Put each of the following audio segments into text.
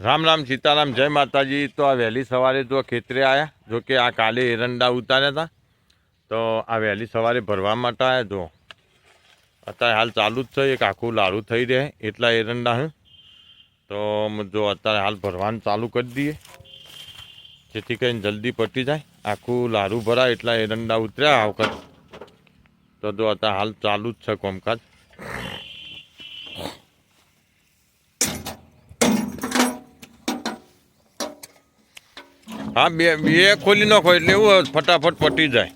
રામ રામ, સીતારામ, જય માતાજી. તો આ વહેલી સવારે તો ખેતરે આવ્યા જો કે આ કાલે એરંડા ઉતાર્યા હતા, તો આ વહેલી સવારે ભરવા માટે આવ્યા તો અત્યારે હાલ ચાલુ જ છે એક આખું લાડુ થઈ રહે એટલા એરંડા હું. તો જો અત્યારે હાલ ભરવાનું ચાલુ કરી દઈએ. જેથી કરીને જલ્દી પટી જાય. આખું લાડુ ભરાય એટલા એરંડા ઉતર્યા આ વખત. તો જો અત્યારે હાલ ચાલુ જ છે કોમકાજ. હા બે બે ખોલી નાખો એટલે એવું ફટાફટ પટી જાય.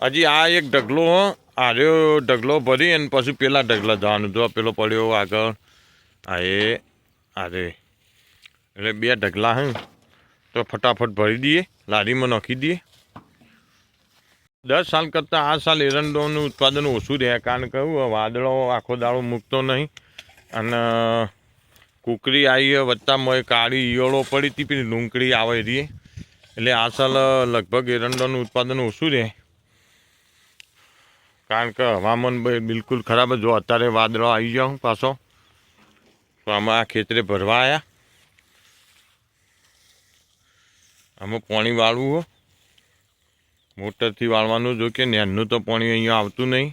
હજી આ એક ઢગલો હો, આ રહ્યો ઢગલો ભરી અને પછી પેલા ઢગલા જવાનું. જો પેલો પડ્યો આગળ આ એ આ એટલે બે ઢગલા હે. તો ફટાફટ ભરી દઈએ લારીમાં નાખી દઈએ. દસ સાલ કરતાં આ સાલ એરંડોનું ઉત્પાદન ઓછું રહે. કારણ કે વાદળો આખો દાડો મૂકતો નહીં. અને કુકરી આવી વચ્ચામાં કાળી ઈયળો પડી હતી પેલી લૂંકડી આવે રહી એટલે આ સાલ લગભગ એરંડોનું ઉત્પાદન ઓછું રહે કારણ કે હવામાન બિલકુલ ખરાબ જો અત્યારે વાદળો આવી જાઉં પાછો, તો આમાં આ ખેતરે ભરવા આવ્યા આમાં પાણી વાળવું હો. મોટરથી વાળવાનું, જો કે નેનનું તો પાણી અહીંયા આવતું નહીં.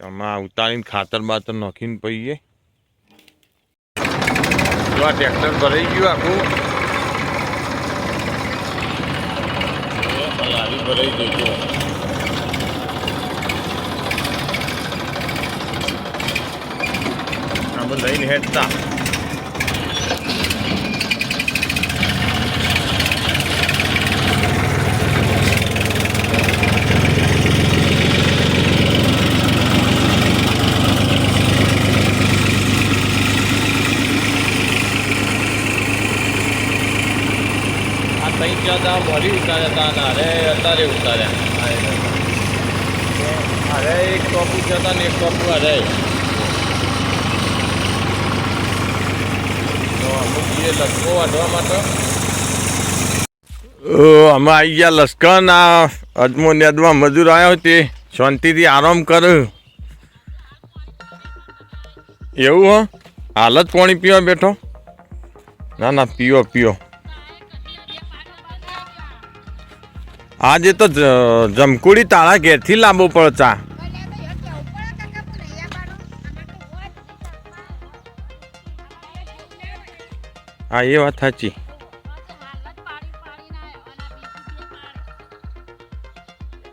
આમાં ઉતારીને ખાતર બાતર નાખીને પહીએ જો આ ટ્રેક્ટર ભરાઈ ગયું આખું. લારી ભરાઈ ગઈ જો. આમાં લઈને હેઠતા આ ત્રણ ચાર મોડી ઉતાર્યા હતા અને અરે અત્યારે ઉતાર્યા અરે, એક ટોપુ હતા ને એક ટોપુ અરે અમુક અમે આવી ગયા લશ્કર આ અજમો નેદમાં મજૂર આવ્યો તે શાંતિથી આરામ કર. એવું હો? હાલ જ પાણી પીવા બેઠો? ના ના, પીઓ પીઓ. આજે તો જમકુડી તાળા ઘેરથી લાંબો પડે હા, એ વાત સાચી.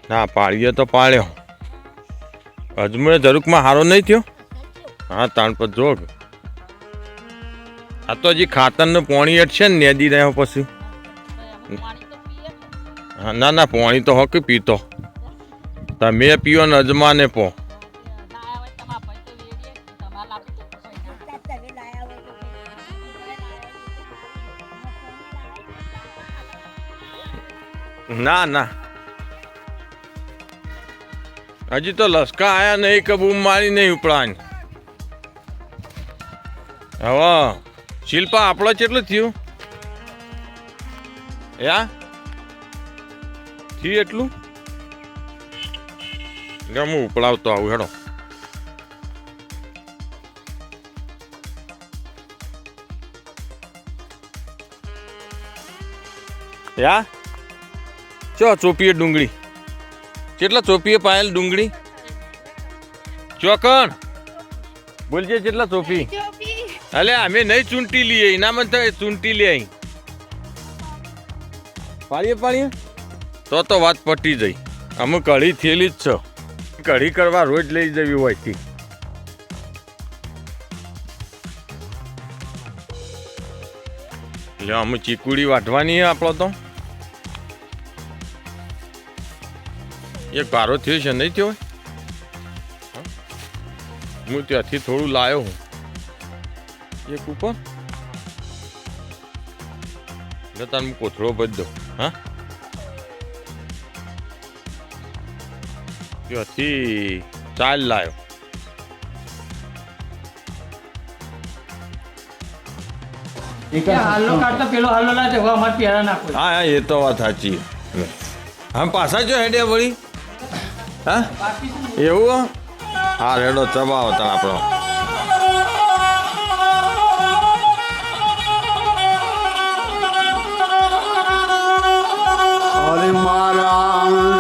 ના, પાળીએ તો પાળ્યો. અજમેર જરૂકમાં હારો નહીં થયો? હા, તાણ પર જોગ. આ તો હજી ખાતરનું પોણી અટશે ને નેદી રહ્યો પછી. ના ના, પાણી તો હક પીતો. તમે પીઓ ને અજમાને પો. ના ના. હજી તો લસકા આયા નહીં, કે મારી નહીં ઉપડાની હવે, શિલ્પા, આપણો કેટલું થયું? યા? થયું એટલું? લે, હું ઉપડાવતો આવું, હેડો. યા? ચો ચોપીએ ડુંગળી? કેટલા ચોપીએ પાયેલ ડુંગળી? ચોકણ? બોલજે કેટલા ચોપી? અલે, અમે નહીં ચૂંટી લઈએ એનામાં તો ચૂંટી લે અહીં. પાડીએ પાડીએ? તો તો વાત પટી જઈ. અમે કઢી થયેલી જ છો. કઢી કરવા રોજ લઈ જવી હોય તી. એટલે અમે ચીકુડી વાટવાની આપણો તો. એ કારો થયો છે, નહીં થયો? હા? ત્યાંથી થોડું લાયો હું. એક ઉપર. તાર હું કોથળો દઉં. હા? ત્યાંથી ચાલ લાવ્યો હા હા એ તો વાત સાચી આમ પાછા જો હેડે વળી હા એવું હા રેડો ચબાવો આપણો અરે મારા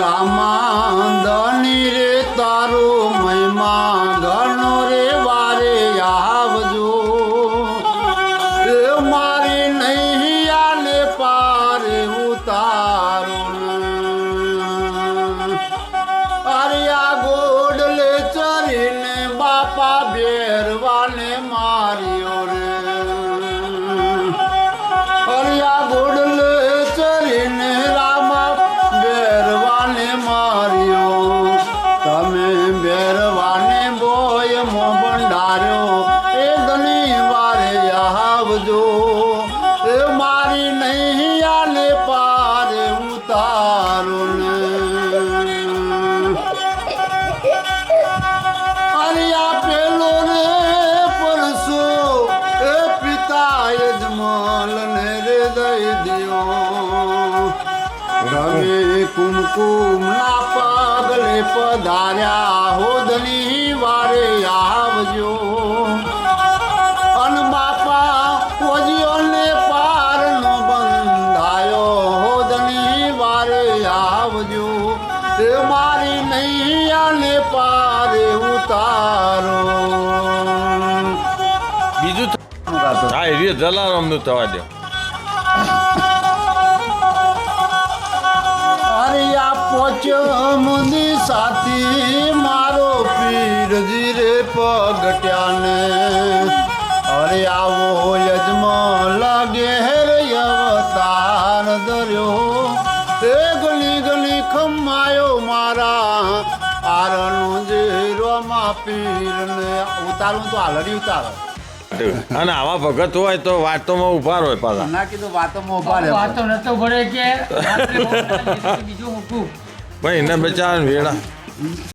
રવિ કુમકુમ ના પગલે પધાર્યા હોદની વારે આવજો અન બાપા ઓજીઓ ને પાર નો બંધાયો હોદની વારે આવજો એ મારી નૈયાને પારે ઉતારો બીજું હા એ જલારામનું થવા દો મારો પીરજી રે પગટ્યાને. અરે આવો લાગે ઘેર અવતાર ધર્યો તે ગલી ગલી ખમાયો મારા આરનું જીરો માં પીરને. ઉતારું તો આલડી ઉતારો. અને આવા ભગત હોય તો વાતોમાં ઊભા હોય પાછા. ના કીધું વાતોમાં ઊભા રહે વાતો નતો ભરે કે બીજું મૂકું ભાઈ એને બચારા વેળા